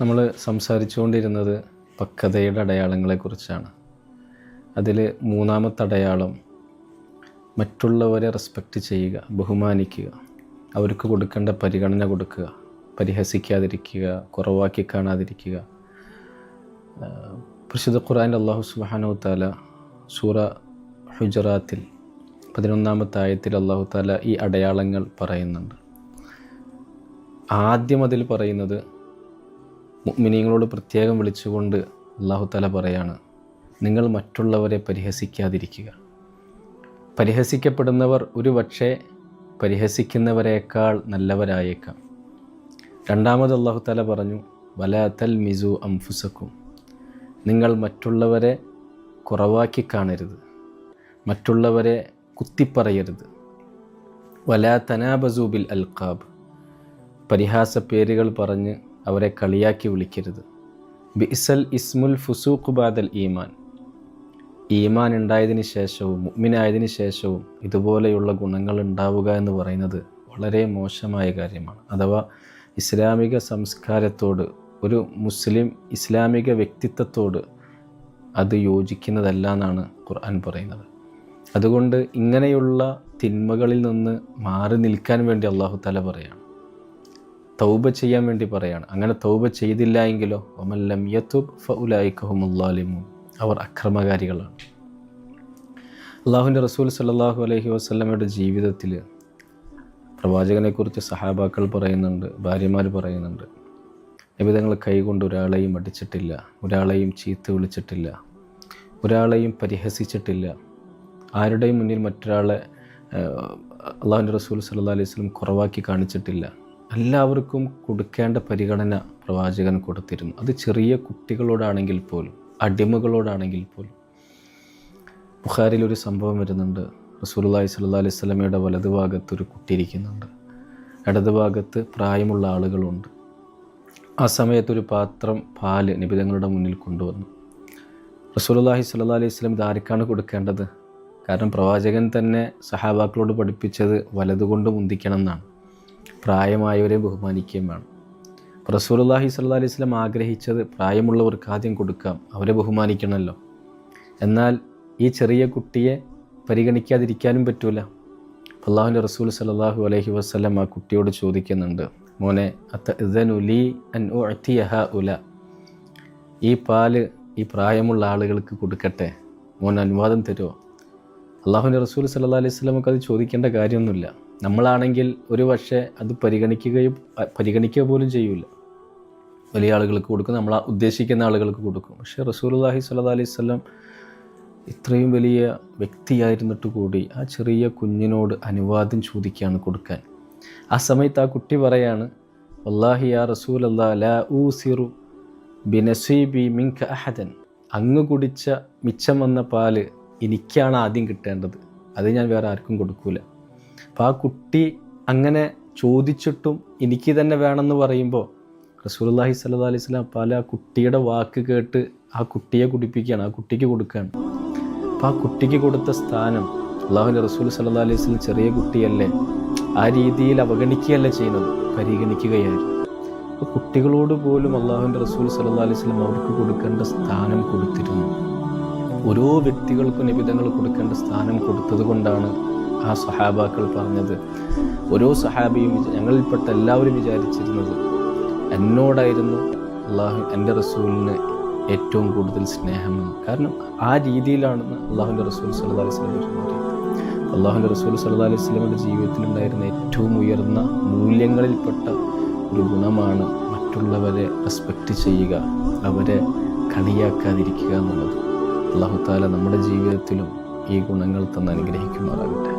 നമ്മൾ സംസാരിച്ചുകൊണ്ടിരുന്നത് പക്വതയുടെ അടയാളങ്ങളെക്കുറിച്ചാണ്. അതിൽ മൂന്നാമത്തെ അടയാളം മറ്റുള്ളവരെ റെസ്പെക്റ്റ് ചെയ്യുക ബഹുമാനിക്കുക അവർക്ക് കൊടുക്കേണ്ട പരിഗണന കൊടുക്കുക പരിഹസിക്കാതിരിക്കുക കുറവാക്കി കാണാതിരിക്കുക. പ്രസിദ്ധ ഖുറാൻ അള്ളാഹു സുബാനു താല സൂറ ഹുജറാത്തിൽ പതിനൊന്നാമത്തെ ആയത്തിൽ അള്ളാഹു താല ഈ അടയാളങ്ങൾ പറയുന്നുണ്ട്. ആദ്യം അതിൽ പറയുന്നത് മുഅ്മിനീങ്ങളോട് പ്രത്യേകം വിളിച്ചുകൊണ്ട് അള്ളാഹു തല പറയാണ് നിങ്ങൾ മറ്റുള്ളവരെ പരിഹസിക്കാതിരിക്കുക. പരിഹസിക്കപ്പെടുന്നവർ ഒരു പക്ഷേ പരിഹസിക്കുന്നവരേക്കാൾ നല്ലവരായേക്കാം. രണ്ടാമത് അള്ളാഹു തല പറഞ്ഞു വലാത്തൽ മിസു അംഫുസക്കും നിങ്ങൾ മറ്റുള്ളവരെ കുറവാക്കി കാണരുത്. മറ്റുള്ളവരെ കുത്തിപ്പറയരുത്. വലാ തനാബസൂബിൽ അൽഖാബ്. പരിഹാസ പേരുകൾ പറഞ്ഞ് അവരെ കളിയാക്കി വിളിക്കരുത്. ബിസൽ ഇസ്മുൽ ഫുസൂഖ് ബാദൽ ഈമാൻ. ഈമാൻ ഉണ്ടായതിനു ശേഷവും മുഅ്മിനായതിന് ശേഷവും ഇതുപോലെയുള്ള ഗുണങ്ങൾ ഉണ്ടാവുക എന്ന് പറയുന്നത് വളരെ മോശമായ കാര്യമാണ്. അഥവാ ഇസ്ലാമിക സംസ്കാരത്തോട് ഒരു മുസ്ലിം ഇസ്ലാമിക വ്യക്തിത്വത്തോട് അത് യോജിക്കുന്നതല്ല എന്നാണ് ഖുർആൻ പറയുന്നത്. അതുകൊണ്ട് ഇങ്ങനെയുള്ള തിന്മകളിൽ നിന്ന് മാറി നിൽക്കാൻ വേണ്ടി അള്ളാഹു തല പറയാണ്. തൗബ ചെയ്യാൻ വേണ്ടി പറയാണ്. അങ്ങനെ തൗബ ചെയ്തില്ല എങ്കിലോ ഒമല്ലം യത്തുബ് ഫുലായിക്കഹുമുല്ലാലിമു അവർ അക്രമകാരികളാണ്. അള്ളാഹുവിന്റെ റസൂൽ സല്ലാഹു അലഹി വസ്ലമയുടെ ജീവിതത്തിൽ പ്രവാചകനെക്കുറിച്ച് സഹാബാക്കൾ പറയുന്നുണ്ട് ഭാര്യമാർ പറയുന്നുണ്ട് നിബിധങ്ങൾ കൈകൊണ്ട് ഒരാളെയും അടിച്ചിട്ടില്ല ഒരാളെയും ചീത്ത വിളിച്ചിട്ടില്ല ഒരാളെയും പരിഹസിച്ചിട്ടില്ല. ആരുടെയും മുന്നിൽ മറ്റൊരാളെ അള്ളാഹുന്റെ റസൂൽ സല്ലാ അലൈഹി വസ്ലം കുറവാക്കി കാണിച്ചിട്ടില്ല. എല്ലാവർക്കും കൊടുക്കേണ്ട പരിഗണന പ്രവാചകൻ കൊടുത്തിരുന്നു. അത് ചെറിയ കുട്ടികളോടാണെങ്കിൽ പോലും അടിമകളോടാണെങ്കിൽ പോലും. ബുഖാരിൽ ഒരു സംഭവം വരുന്നുണ്ട്. റസൂലുള്ളാഹി സ്വല്ലല്ലാഹി അലൈഹി സ്വലമയുടെ വലതുഭാഗത്ത് ഒരു കുട്ടി ഇരിക്കുന്നുണ്ട്. ഇടതുഭാഗത്ത് പ്രായമുള്ള ആളുകളുണ്ട്. ആ സമയത്ത് ഒരു പാത്രം പാൽ നിബിതങ്ങളുടെ മുന്നിൽ കൊണ്ടുവന്നു. റസൂലുള്ളാഹി സ്വല്ലല്ലാഹി അലൈഹി സ്വലം ഇത് ആർക്കാണ് കൊടുക്കേണ്ടത്? കാരണം പ്രവാചകൻ തന്നെ സഹാബാക്കളോട് പഠിപ്പിച്ചത് വലതുകൊണ്ട് മുന്തിക്കണം എന്നാണ്. പ്രായമായവരെ ബഹുമാനിക്കുകയും വേണം. റസൂലുള്ളാഹി സ്വല്ലല്ലാഹി അലൈഹി സ്വലം ആഗ്രഹിച്ചത് പ്രായമുള്ളവർക്ക് ആദ്യം കൊടുക്കാം. അവരെ ബഹുമാനിക്കണമല്ലോ. എന്നാൽ ഈ ചെറിയ കുട്ടിയെ പരിഗണിക്കാതിരിക്കാനും പറ്റൂല. അള്ളാഹുന്റെ റസൂൽ സലാഹു അലഹി വസ്ലം ആ കുട്ടിയോട് ചോദിക്കുന്നുണ്ട് മോനെ അത്തനുലി അൻ ഉല ഈ പാൽ ഈ പ്രായമുള്ള ആളുകൾക്ക് കൊടുക്കട്ടെ? മോൻ അനുവാദം തരുമോ അള്ളാഹുന്റെ റസൂൽ സല്ലാ അലൈഹി സ്വലമൊക്കെ അത് ചോദിക്കേണ്ട കാര്യമൊന്നുമില്ല. നമ്മളാണെങ്കിൽ ഒരു പക്ഷേ അത് പരിഗണിക്കുകയും പരിഗണിക്കുക പോലും ചെയ്യൂല. വലിയ ആളുകൾക്ക് കൊടുക്കും നമ്മൾ ഉദ്ദേശിക്കുന്ന ആളുകൾക്ക് കൊടുക്കും. പക്ഷേ റസൂലുള്ളാഹി സ്വല്ലല്ലാഹി അലൈഹി വസല്ലം ഇത്രയും വലിയ വ്യക്തിയായിരുന്നിട്ട് കൂടി ആ ചെറിയ കുഞ്ഞിനോട് അനുവാദം ചോദിക്കുകയാണ് കൊടുക്കാൻ. ആ സമയത്ത് ആ കുട്ടി പറയാണ് വല്ലാഹി ആ റസൂൽ അല്ലാ ലാ സിറു ബിനസീബി മിങ്ക അഹദൻ. അങ്ങ് കുടിച്ച മിച്ചം വന്ന പാൽ എനിക്കാണ് ആദ്യം കിട്ടേണ്ടത്. അത് ഞാൻ വേറെ ആർക്കും കൊടുക്കൂല. അപ്പോൾ ആ കുട്ടി അങ്ങനെ ചോദിച്ചിട്ടും എനിക്ക് തന്നെ വേണമെന്ന് പറയുമ്പോൾ റസൂലുള്ളാഹി സ്വല്ലല്ലാഹി അലൈഹി സ്വലാം പല ആ കുട്ടിയുടെ വാക്ക് കേട്ട് ആ കുട്ടിയെ കുടിപ്പിക്കുകയാണ് ആ കുട്ടിക്ക് കൊടുക്കുകയാണ്. അപ്പം ആ കുട്ടിക്ക് കൊടുത്ത സ്ഥാനം അള്ളാഹുവിന്റെ റസൂൽ സല്ല അലൈഹി വസല്ലം ചെറിയ കുട്ടിയല്ലേ ആ രീതിയിൽ അവഗണിക്കുകയല്ല ചെയ്യുന്നത് പരിഗണിക്കുകയായിരുന്നു. അപ്പോൾ കുട്ടികളോട് പോലും അള്ളാഹുവിന്റെ റസൂൽ സല്ല അലൈഹി സ്വലം അവർക്ക് കൊടുക്കേണ്ട സ്ഥാനം കൊടുത്തിരുന്നു. ഓരോ വ്യക്തികൾക്കും നിബിധങ്ങൾ കൊടുക്കേണ്ട സ്ഥാനം കൊടുത്തത് കൊണ്ടാണ് ആ സഹാബാക്കൾ പറഞ്ഞത്. ഓരോ സഹാബിയും ഞങ്ങളിൽപ്പെട്ട എല്ലാവരും വിചാരിച്ചിരുന്നത് എന്നോടായിരുന്നു അള്ളാഹു എന്റെ റസൂലിന് ഏറ്റവും കൂടുതൽ സ്നേഹമെന്ന് കാരണം ആ രീതിയിലാണെന്ന് അള്ളാഹുന്റെ റസൂൽ സല്ലാ അലൈഹി സ്വലം പറഞ്ഞത്. അള്ളാഹുന്റെ റസൂൽ സല്ലാ അലൈഹി സ്വലമിന്റെ ജീവിതത്തിലുണ്ടായിരുന്ന ഏറ്റവും ഉയർന്ന മൂല്യങ്ങളിൽപ്പെട്ട ഒരു ഗുണമാണ് മറ്റുള്ളവരെ റെസ്പെക്റ്റ് ചെയ്യുക അവരെ കളിയാക്കാതിരിക്കുക എന്നുള്ളത്. അള്ളാഹു താല നമ്മുടെ ജീവിതത്തിലും ഈ ഗുണങ്ങൾ തന്ന് അനുഗ്രഹിക്കുമാറാകട്ടെ.